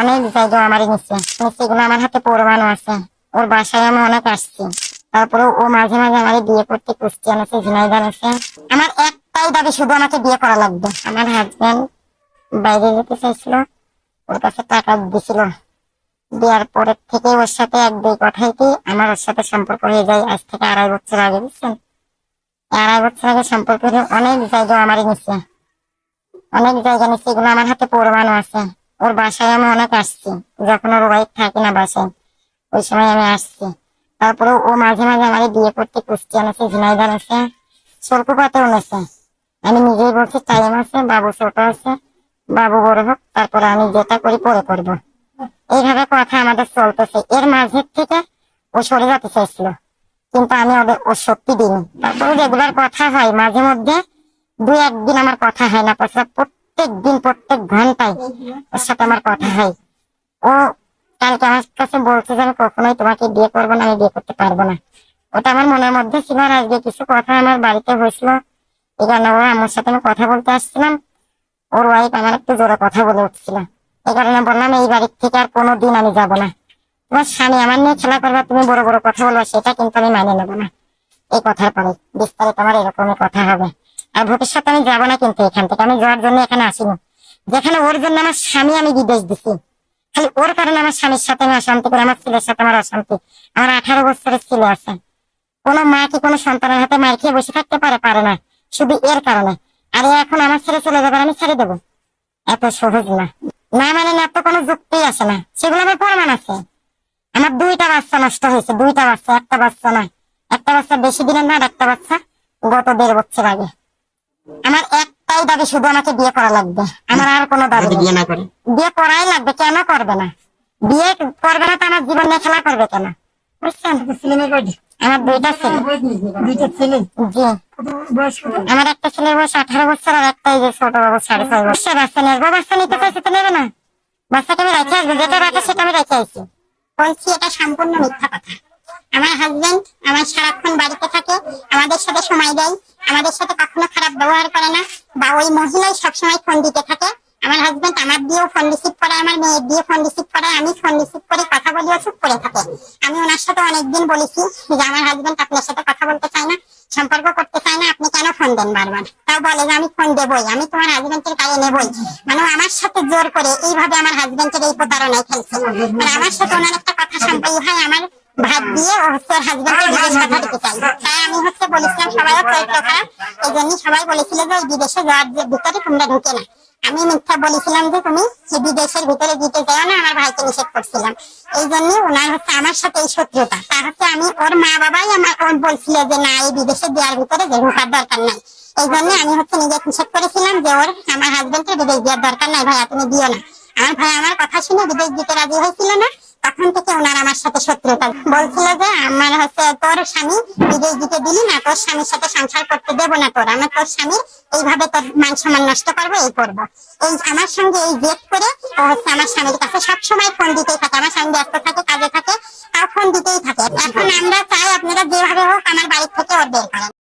অনেক জায়গা আমার নিচ্ছে সেগুলো আমার হাতে প্রমাণও আছে। ওর বাসায় আমি অনেক আসছি। তারপরে ও মাঝে মাঝে আমার বিয়ে করতে কুস্তিয়ান আছে ঝিনাইদান আছে আমার একটাই দাবি, শুধু আমাকে বিয়ে করা লাগবে। আমার হাজব্যান্ড বাইরে যেতে চাইছিল, ওর কাছে টাকা দিছিল। দেওয়ার পরের থেকে ওর সাথে এক দুই কথাই কি, আমার ওর সাথে সম্পর্ক হয়ে যায় আজ থেকে আড়াই বছর আগে, বুঝছেন? আড়াই বছর আগে সম্পর্ক হয়ে অনেক জায়গা আমার নিচ্ছে অনেক জায়গা নিচ্ছে এগুলো আমার হাতে প্রমাণও আছে। ওর বাসায় আমি অনেক আসছি। যখন ওর ওয়াইফ থাকে না বাসায়, ওই সময় আমি আসছি। তারপরে ও মাঝে মাঝে আমার বিয়ে করতে কুস্তিয়ান আছে ঝিনাইদান আছে সল্পপাতেও নেছে আমি নিজেই বলছি, টাইম আছে, বাবু ছোট আছে, বাবু বড় হোক, তারপরে আমি যেটা করি পরে করব। এইভাবে কথা আমাদের চলতেছে। এর মাঝে থেকে ও সরে যেতে চাইছিল। কিন্তু আমি ওদের ও শক্তি দিইনি। তারপরে রেগুলার কথা হয়, মাঝে মধ্যে দু একদিন আমার কথা হয় না তাছাড়া প্রত্যেক দিন প্রত্যেক ঘন্টায় ওর সাথে আমার কথা হয়। ও কালকে আমার কাছে বলছে যে, আমি কখনোই তোমাকে বিয়ে করব না, আমি বিয়ে করতে পারব না। ওটা আমার মনের মধ্যে ছিল আর আজকে কিছু কথা আমার বাড়িতে হয়েছিল। এই কারণে ওর আমার সাথে আমি কথা বলতে আসছিলাম। ওর ওয়াইফ আমার একটু জোরে কথা বলে উঠছিল। এই কারণে বললাম, এই বাড়ির থেকে আর কোনো দিন আমি যাব না। তোমার স্বামী আমার নিয়ে খেলা করবা, তুমি বড় বড় কথা বলব, সেটা কিন্তু আমি মানে নেব না। এই কথার পরে বিস্তারিত আমার এরকমই কথা হবে। ভবিষ্যতে আমি যাব না কিন্তু এখান থেকে। আমি যাওয়ার জন্য এখানে আসিনি। যেখানে ওর জন্য আমার স্বামী আমি বিদেশ দিছি। খালি ওর কারণে আমার স্বামীর সাথে আমি অশান্তি করে, আমার ছেলের সাথে আমার অশান্তি। আমার আঠারো বছরের ছেলে আছে। কোনো মা কি কোনো সন্তানের হাতে মার খেয়ে বসে থাকতে পারে? পারে না। শুধু এর কারণে। আর এখন আমার ছেড়ে চলে যাবে আমি ছেড়ে দেবো। এত সহজ না। না মানে না তো কোনো যুক্তি আসে না। সেগুলো আমার প্রমাণ আছে। আমার দুইটা বাচ্চা নষ্ট হয়েছে। দুইটা বাচ্চা, একটা বাচ্চা না। একটা বাচ্চা বেশি দিনের না আর একটা বাচ্চা গত দেড় বছর আগে। আমার একটাই দাবি শুধু আমাকে বিয়ে করা লাগবে। আমার আর কোনো দাবি নেই। বিয়ে না করে? বিয়ে করাই লাগবে কেন করবে না? বিয়ে করবে না তো আমার জীবন নিয়ে খেলা করবে কেন? বুঝছেন? ছেলে মেয়ে কয়টি? আমার দুইটা ছেলে। দুইটা ছেলে। জি। আমার একটা ছেলের বয়স আঠারো বছর আর একটা এই যে ছোট বাবু সাড়ে ছয় বছর। সে বাচ্চা নেব। বাচ্চা নিতে চাইছে তো নেবে না। বাচ্চাকে আমি রেখে আসব যেটা রাখে সেটা আমি রেখে আসি। বলছি এটা সম্পূর্ণ মিথ্যা কথা। আমার হাজবেন্ড আমার সারাক্ষণ বাড়িতে থাকে, আমাদের সাথে সময় দেয়, আমাদের সাথে কখনো খারাপ ব্যবহার করে না, বা ওই মহিলাই সবসময় ফোন দিতে থাকে। আমার হাজবেন্ড আমার দিয়েও ফোন রিসিভ করে, আমার মেয়ের দিয়ে ফোন রিসিভ করে, আমি ফোন রিসিভ করে কথা বলিও চুপ করে থাকে। আমি ওনার সাথে অনেকদিন বলেছি যে আমার হাজবেন্ড আপনার সাথে কথা বলতে চায় না, সম্পর্ক করতে চায় না, আপনি কেন ফোন দেন বারবার? তাও বলে যে আমি ফোন দেবই, আমি তোমার হাজবেন্ডের কাছে নেবই। মানে আমার সাথে জোর করে এইভাবে আমার হাজবেন্ডের এই প্রতারণায় খেলছে। মানে আমার সাথে ওনার একটা কথা সম্পর্ক হয় আমার ভাত দিয়ে হচ্ছে ওর হাজবেন্ডের বিদেশ পাঠাতে চাই তাই আমি হচ্ছে বলেছিলাম সবাইও চরিত্র খারাপ এই জন্য সবাই বলেছিল যে এই বিদেশে যাওয়ার ভিতরে তোমরা ঢুকে না। আমি মিথ্যা বলেছিলাম যে তুমি বিদেশের ভিতরে দিতে যাও না আমার ভাইকে নিষেধ করছিলাম। এই জন্য ওনার হচ্ছে আমার সাথে এই শত্রুতা। তা হচ্ছে আমি ওর মা বাবাই আমার ওর বলছিল যে না এই বিদেশে দেওয়ার ভিতরে যে ঢোকার দরকার নাই। এই জন্য আমি হচ্ছে নিজে নিষেধ করেছিলাম যে ওর আমার হাজবেন্ডকে বিদেশ দেওয়ার দরকার নাই। ভাইয়া তুমি দিও না। আমার ভাই আমার কথা শুনে বিদেশ দিতে রাজি হয়েছিল না। তখন থেকে ওনার আমার সাথে শত্রুতা। বলছিল যে আমার হচ্ছে তোর স্বামী বিদেশ দিতে দিলি না, তোর স্বামীর সাথে সংসার করতে দেবো না তোর। আমার তোর স্বামী, এইভাবে তোর মান সম্মান নষ্ট করব, এই করব। এই আমার সঙ্গে এই জেদ করে ও হচ্ছে আমার স্বামীর কাছে সবসময় ফোন দিতেই থাকে, আমার স্বামী ব্যস্ত থাকে, কাজে থাকে আর ফোন দিতেই থাকে। এখন আমরা চাই আপনারা যেভাবে হোক আমার বাড়ির থেকে ওর বের করেন।